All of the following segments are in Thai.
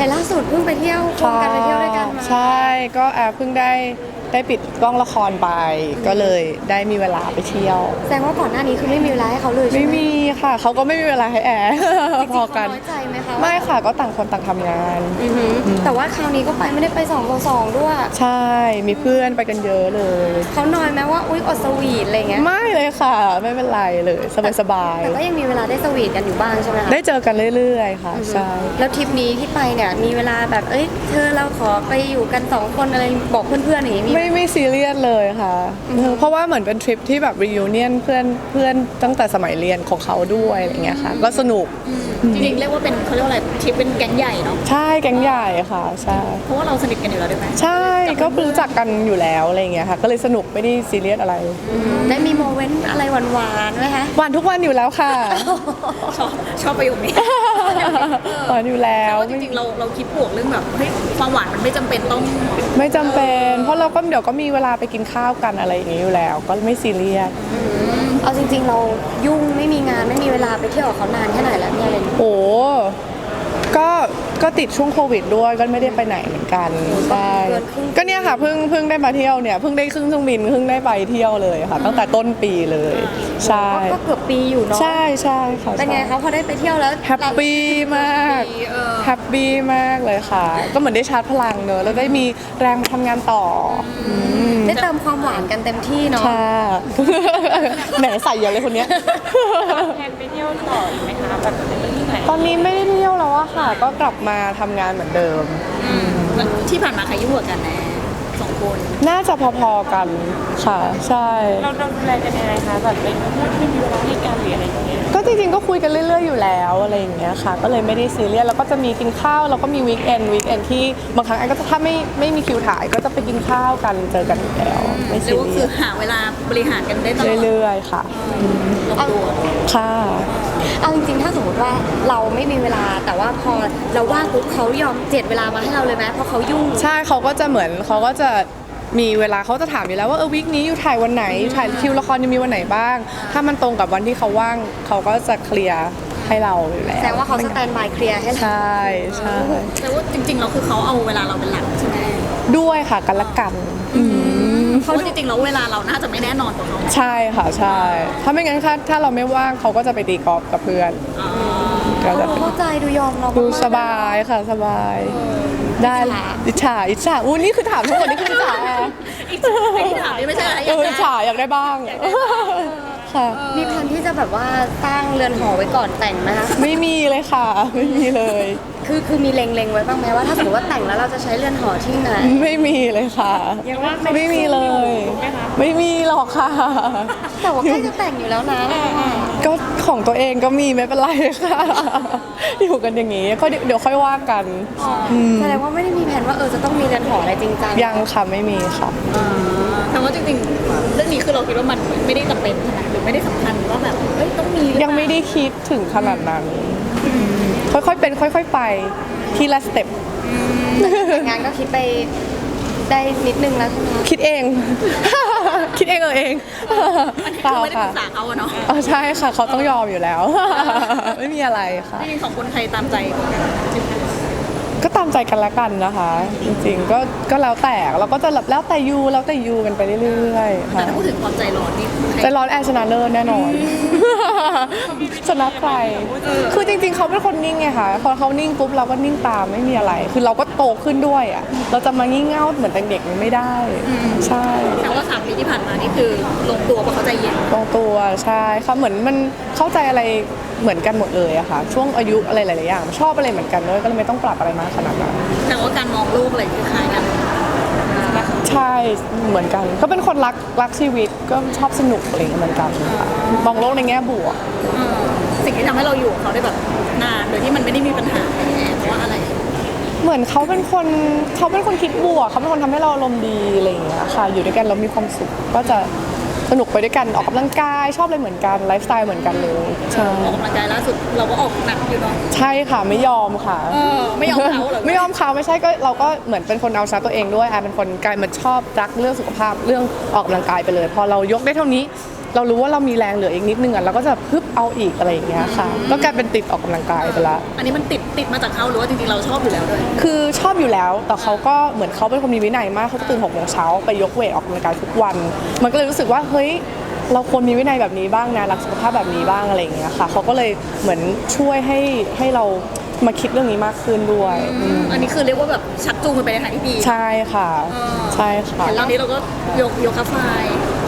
เห็นล่าสุดเพิ่งไปเที่ยวควงกันไปเที่ยวด้วยกันมา ใช่ก็แอบเพิ่งได้ ได้ปิดกล้องละครไป ก็เลยได้มีเวลาไปเที่ยว แสดงว่าก่อนหน้านี้คือไม่มีเวลาให้เขาเลยใช่ไม่ไหมมีค่ะ เขาก็ไม่มีเวลาให้แอร์จริงๆพอกัน เขาน้อยใจไหมคะไม่ค่ะก็ต่างคนต่างทำงาน อือหือแต่ว่าคราวนี้ก็ไปไม่ได้ไปสองต่อสองด้วย ใช่มีเพื่อนไปกันเยอะเลย เขาน้อยไหมว่าอุ๊ยอดสวีทอะไรเงี้ย ไม่เลยค่ะ ไม่เป็นไรเลยสบายสบายๆแต่ก็ยังมีเวลาได้สวีทกันอยู่บ้างใช่ไหมคะได้เจอกันเรื่อย ๆ ค่ะใช่ แล้วทริปนี้ที่ไปเนี่ยมีเวลาแบบเอ้ยเธอเราขอไปอยู่กันสองคนอะไรบอกเพื่อนๆอย่างนี้มีไหมไม่ไม่ซีเรียสเลยค่ะเออเพราะว่าเหมือนเป็นทริปที่แบบ reunion เพื่อนเพื่อนตั้งแต่สมัยเรียนของเขาด้วยอะไรเงี้ยค่ะ ก็สนุกจริงๆเรียกว่าเป็นเขาเรียกว่าอะไรทริปเป็นแก๊งใหญ่เนาะใช่แก๊งใหญ่ค่ะใช่เพราะว่าเราสนิทกันอยู่แล้วด้วยไหมใช่ก็รู้จักกันอยู่แล้วอะไรเงี้ยค่ะ ก็เลยสนุกไม่ได้ซีเรียสอะไรได้มีโมเมนต์อะไรหวานๆไหมคะหวานทุกวันอยู่แล้วค่ะ ชอบชอบประโยคนี้หวานอยู่แล้วเพราะว่าจริงๆเราเราคิดบวกเรื่องแบบเฮ้ยความหวานมันไม่จำเป็นต้อง ไม่จำเป็น เพราะเราก็เดี๋ยวก็มีเวลาไปกินข้าวกันอะไรอย่างนี้อยู่แล้ว ก็ไม่ซีเรียสเอาจริง ๆ เรายุ่งไม่มีงานไม่มีเวลาไปเที่ยวกับเขานานแค่ไหนแล้วเนี่ยเลยโอ้ ก็ก็ติดช่วงโควิดด้วยก็ไม่ได้ไปไหนเหมือนกันใช่ก็เนี่ยค่ะเพิ่งเพิ่งได้มาเที่ยวเนี่ยเพิ่งได้ขึ้นเครื่องบินเพิ่งได้ไปเที่ยวเลยค่ะ ตั้งแต่ต้นปีเลยใช่ก็เกือบปีอยู่เนาะใช่ใช่ค่ะเป็นไงคะพอได้ไปเที่ยวแล้วแฮปปี้มากเออแฮปปี้มากเลยค่ะ ก็เหมือนได้ชาร์จพลังเนอะแล้วได้มีแรงมาทำงานต่ออมได้เติม ความหวานกันเต็มที่เนาะค่ะ แหมใส่เยอะเลยคนเนี้ย แพลนไปเที่ยวต่ออีกไหมคะแบบที่ไหนตอนนี้ไม่ได้เที่ยวแล้วอะค่ะ ก็กลับมาทำงานเหมือนเดิม อืมที่ผ่านมาใครยุ่งกว่ากันแน่สองคนน่าจะพอๆกันค่ะ ใช่ เราเราดูแลกันยังไงคะแบบเป็นพูดไม่มีเวลาให้กันหรืออะไรอย่างเงี้ยก็ จริงๆก็คุยกันเรื่อย ๆ อยู่แล้วอะไรอย่างเงี้ยค่ะ ก็เลยไม่ได้ซีเรียสแล้วก็จะมีกินข้าวแล้วก็มีวีคเอนด์วีคเอนด์ที่บางครั้งไอ้ก็จะถ้าไม่ไม่มีคิวถ่ายก็จะไปกินข้าวกันเจอกันอยู่แล้วไม่เรีซียกว่าเรีคืยอสหาเวลาบริหารกันได้ตลอดเรื่อยๆค่ะ ลงตัวค่ะ เอาจริงๆ ถ้าสมมติว่าเราไม่มีเวลาแต่ว่าพอเราว่างปุ๊บเขายอมเจียดเวลามาให้เราเลยไหมเพราะเขายุ่ง ใช่เขาก็จะเหมือนเขาก็จะ มีเวลาเขาจะถามอยู่แล้วว่าเออวีคนี้อยู่ถ่ายวันไหนถ่ายคิวละครยังมีวันไหนบ้าง ถ้ามันตรงกับวันที่เขาว่างเขาก็จะเคลียร์ให้เราอยู่แล้วแสดงว่าเขาสแตนบายเคลียร์ให้เราใช่ใช่แต่ว่าจริง ๆ เราคือเขาเอาเวลาเราเป็นหลักใช่ไหมด้วยค่ะกันละกันเพราะว่าจริงๆแล้วเวลาเราน่าจะไม่แน่นอนกว่าเขาใช่ค่ะใช่ ถ้าไม่งั้นถ้าถ้าเราไม่ว่างเขาก็จะไปตีกอล์ฟกับเพื่อน ก็จะเขาเข้าใจดูยอมเราดูมกๆสบายค่ะสบาย ได้อิจฉาอิจฉาอู้นี่คือถามทั้งหมดนี่คืออิจฉาอีกไอ้ที่ถามนี่ไม่ใช่อะไรอเออากได้ยอิจฉาอยากได้บ้างค่ะมีแผนที่จะแบบว่าสร้างเรือนหอไว้ก่อนแต่งไหมคะไม่มีเลยค่ะ ไม่มีเลย คือคือมีเล็งๆไว้บ้างไหมว่าถ้าสมมติว่าแต่งแล้วเราจะใช้เรือนหอที่ไหนไม่มีเลยค่ะยังว่าไม่มีเลย ไม่มีหรอกค่ะ แต่ว่าใกล้จะแต่งอยู่แล้วนะ ก็ของตัวเองก็มีไม่เป็นไรค่ะ อยู่กันอย่างนี้ก็เดี๋ยวเดี๋ยวค่อยว่ากันมแสดงว่าไม่ได้มีแผนว่าเออจะต้องมีเรือนหออะไรจริงจังยังค่ะไม่มีค่ะแต่ว่าจริงๆเรื่องนี้คือเราคิดว่ามันไม่ได้จำเป็นขนาดหรือไม่ได้สำคัญว่าแบบเฮ้ยต้องมีหรือเปล่ายังไม่ได้คิดถึงขนาดนั้น ค่อยๆเป็น ค่อย ๆ ไปทีละสเต็ปแต่งงานก็คิดไปได้นิดนึงแล้วใช่ไหมคะคิดเอง คิดเองเออเองอันนี้เปคือล่าไม่ได้ค่ะปรึกษาเขาอะเนาะอ๋อใช่ค่ะ เขาต้องยอมอยู่แล้ว ไม่มีอะไรค่ะจริงๆสองคนใครตามใจกว่ากันก็ตามใจกันละกันนะคะ จริงๆก็ก็แล้วแต่เราก็จะแบบแล้วแต่ยูแล้วแต่ยูกันไปเรื่อยๆแต่ค่ะถ้าพูดถึงความใจร้อนนี่ใครใจร้อนแอร์ชนะเลิศแน่นอนชนะใครคือจริง ๆ เขาเป็นคนนิ่งไงคะพอเขานิ่งปุ๊บเราก็นิ่งตามไม่มีอะไร คือเราก็โตขึ้นด้วยอะ เราจะมางี่เง่าเหมือนเด็กๆมันไม่ได้ ใช่แต่ว่าสามปีที่ผ่านมานี่คือลงตัวเพราะเขาใจเย็นตรงตัวใช่เขาเหมือนมันเข้าใจอะไรเหมือนกันหมดเลยอะค่ะ ช่วงอายุอะไรหลายๆอย่าง ชอบอะไรเหมือนกันด้วยก็เลยไม่ต้องปรับอะไรมากขนาดนั้นแต่ว่าการมองโลกอะไรคือคล้ายกันใช่เหมือนกัน ก็เป็นคนรักรักชีวิตก็ชอบสนุกอะไรอย่างเงี้ยเหมือนกันค่ะมองโลกในแง่บวกอืม สิ่งที่ทำให้เราอยู่กับเขาได้แบบนานโดยที่มันไม่ได้มีปัญหาเพราะว่าอะไร เหมือนเขาเป็นคนเขาเป็นคนคิดบวกเขาเป็นคนทำให้เราอารมณ์ดีอะไรอย่างเงี้ยค่ะ อยู่ด้วยกันเรามีความสุขก็จะสนุกไปด้วยกันออกกำลังกายชอบอะไรเหมือนกันไลฟ์สไตล์เหมือนกันเลยใช่ออกกำลังกายล่าสุดเราก็ออกหนักอยู่เนาะ ใช่ค่ะไม่ยอมค่ะ เออ ไม่ยอมเขาเหรอ ไม่ยอมเขาไม่ใช่ก็เราก็เหมือนเป็นคนเอาชนะตัวเองด้วยแอนเป็นคนกลายมันชอบรักเรื่องสุขภาพเรื่องออกกำลังกายไปเลย พอเรายกได้เท่านี้ เรารู้ว่าเรามีแรงเหลืออีกนิดนึงอะเราก็จะพึบเอาอีกอะไรอย่างเงี้ยค่ะ ก็กลายเป็นติดออกกำลังกายไปละ อันนี้มันติดติดมาจากเขาหรือว่าจริงๆเราชอบอยู่แล้วด้วย คือชอบอยู่แล้ว แต่เขาก็เหมือนเขาเป็นคนมีวินัยมากเขาจะตื่นหกโมงเช้าไปยกเวทออกกำลังกายทุกวัน มันก็เลยรู้สึกว่าเฮ้ยเราควรมีวินัยแบบนี้บ้างนะรักสุขภาพแบบนี้บ้างอะไรอย่างเงี้ยค่ะเขาก็เลยเหมือนช่วยให้ให้เรามาคิดเรื่องนี้มากขึ้นด้วยอืมอันนี้คือเรียกว่าแบบชักจูงมันไปในทางที่ดี ใช่ค่ะอ่าใช่ค่ะเห็นรอบนี้เราก็ยกยกคาไฟ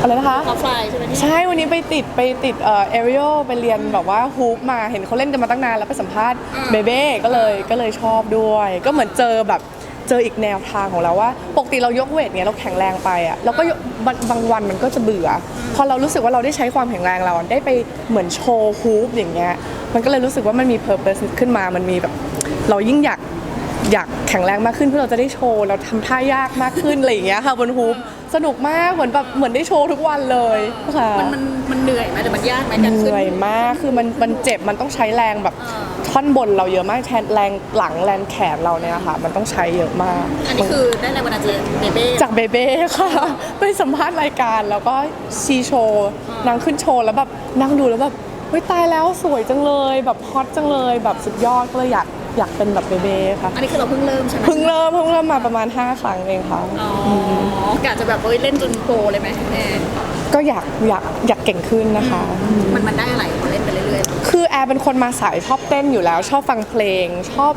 อะไรนะคะคาไฟใช่ไหมที่ใช่ วันนี้ไปติดไปติดเอ่อเอริโอไปเรียนแบบว่าฮูปมา เห็นเขาเล่นกันมาตั้งนานแล้วไปสัมภาษณ์เบเบ้ก็เลยก็เลยชอบด้วย ก็เหมือนเจอแบบเจออีกแนวทางของเราว่า ปกติเรายกเวทเนี่ยเราแข็งแรงไปอะแล้วก็ยกบางบางวันมันก็จะเบื่อ พอเรารู้สึกว่าเราได้ใช้ความแข็งแรงเราได้ไปเหมือนโชว์ฮูปอย่างเงี้ย มันก็เลยรู้สึกว่ามันมีเพอร์เพสขึ้นมา มันมีแบบเรายิ่งอยากอยากแข็งแรงมากขึ้นเพื่อเราจะได้โชว์เราทำท่ายากมากขึ้นอะไรอย่างเงี้ยค่ะบนฮูป สนุกมากเหมือนแบบเหมือนได้โชว์ทุกวันเลยค่ะมันมันมันเหนื่อยไหมหรือมันยากไหมเหการขึ้น นื่อยมากคือมันมันเจ็บมันต้องใช้แรงแบบอ่า ท่อนบนเราเยอะมากแทนแรงหลังแรงแขนเราเนี่ยค่ะ มันต้องใช้เยอะมาก อันนี้คือได้แรงบันดาลใจเบเบ้จากเบเบ้ค่ะ ไปสัมภาษณ์รายการแล้วก็ซีโชว์นางขึ้นโชว์แล้วแบบนั่งดูแล้วแบบเฮ้ยตายแล้วสวยจังเลย แบบฮอตจังเลยแบบสุดยอดก็เลยอยาก อยากเป็นแบบเบเบ้ค่ะอันนี้คือเราเพิ่งเริ่มใช่ไหมเพิ่งเริ่มเพิ่งเริ่มมาประมาณ 5 ครั้งเองค่ะอ๋อกะจะแบบเอ้ยเล่นจนโปรเลยไหมแม่ก็อยากอยากอยากเก่งขึ้นนะคะ มันมันได้อะไรพอเล่นไปเรื่อยคือแอร์เป็นคนมาสายชอบเต้นอยู่แล้ว ชอบฟังเพลง ชอบ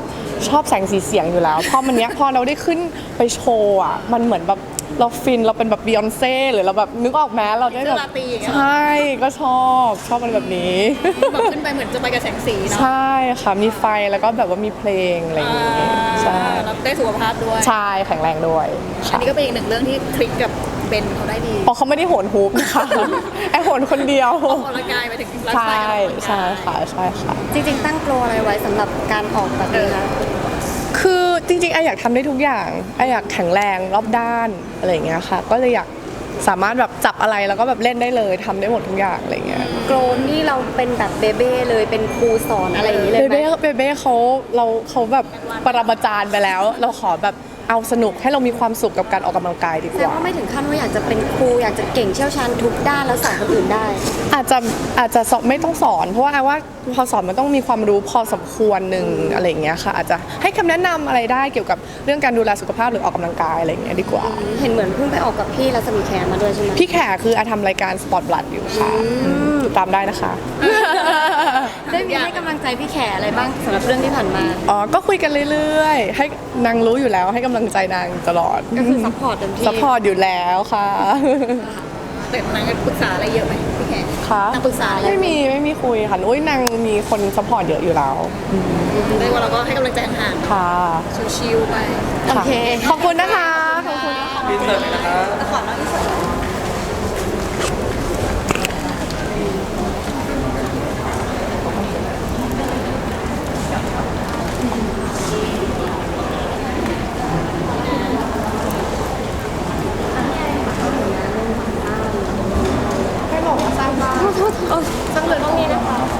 ชอบแสงสีเสียงอยู่แล้ว พอมันเนี้ยพอเราได้ขึ้นไปโชว์อะมันเหมือนแบบ เราฟินเราเป็นแบบบียอนเซ่หรือเราแบบนึกออกแม้เราได้แบบใช่ก็ชอบชอบมันแบบนี้ๆแบบขึ้นไปเหมือนจะไปกับแสงสีเนาะใช่ค่ะมีไฟแล้วก็แบบว่ามีเพลงอะไรอย่างงี้ใช่แล้วได้สุขภาพด้วย ใช่แข็งแรงด้วยอันค่ะนี้ก็เป็นอีกหนึ่งเรื่องที่คลิกกับเบนเขาได้ดีอ๋อเขาไม่ได้โหนฮูปนะคะแอร์โหนคนเดียว ออกกำลังกายไปถึงไลฟ์ใช่สไตล์การออกกำลังกายใช่ค่ะใช่ค่ะ จริงๆ ตั้งโปรอะไรไว้สำหรับการออกแบบนี้คะคือ จริงๆไออยากทำได้ทุกอย่างไออยากแข็งแรงรอบด้านอะไรอย่างเงี้ยค่ะ ก็เลยอยากสามารถแบบจับอะไรแล้วก็แบบเล่นได้เลยทำได้หมดทุกอย่างอะไรเงี้ยโกรนนี่เราเป็นแบบเบเบ้เลยเป็นครูสอนอะไรอย่างนี้เลยเบไหมเบ้เบเบ้เขาเราเขาแบบปรมาจารย์ไปแล้ว เราขอแบบ เอาสนุกให้เรามีความสุขกับการออกกำลังกายดีแสกดงว่า ว่าไม่ถึงขั้นว่าอยากจะเป็นครูอยากจะเก่งเชี่ยวชาญทุกด้านแล้วสอนคนอื่นได้ อาจจะอาจจะสอนไม่ต้องสอน เพราะว่าไอว่าพอสอนมันต้องมีความรู้พอสมควรหนึ่งอะไรอย่างเงี้ยค่ะ อาจจะให้คำแนะนำอะไรได้เกี่ยวกับเรื่องการดูแลสุขภาพหรือออกกำลังกายอะไรอย่างเงี้ยดีกว่า เห็นเหมือนเพิ่งไปออกกับพี่รัศมีแขมาด้วยใช่ไหมพี่แขกคืออาทำรายการสปอร์ตบลัดอยู่ค่ะติด ตามได้นะคะ ได้มีให้กำลังใจพี่แขอะไรบ้างสำหรับเรื่องที่ผ่านมา อ๋อ ก็คุยกันเรื่อยๆ ให้นางรู้อยู่แล้ว ให้กำลังใจนางตลอดก็คือซัพพอร์ตเต็มที่ซัพพอร์ตอยู่แล้วค่ะแต่นางปรึกษาอะไรเยอะไหมพี่แขกค่ะนางปรึกษาอะไรไม่มีไม่มีคุยค่ะอุ้ยนางมีคนซัพพอร์ตเยอะอยู่แล้วเรียกว่าเราก็ให้กำลังใจห่างค่ะๆชิวๆไปโอเคขอบคุณนะคะขอบคุณขอน้องอิสระ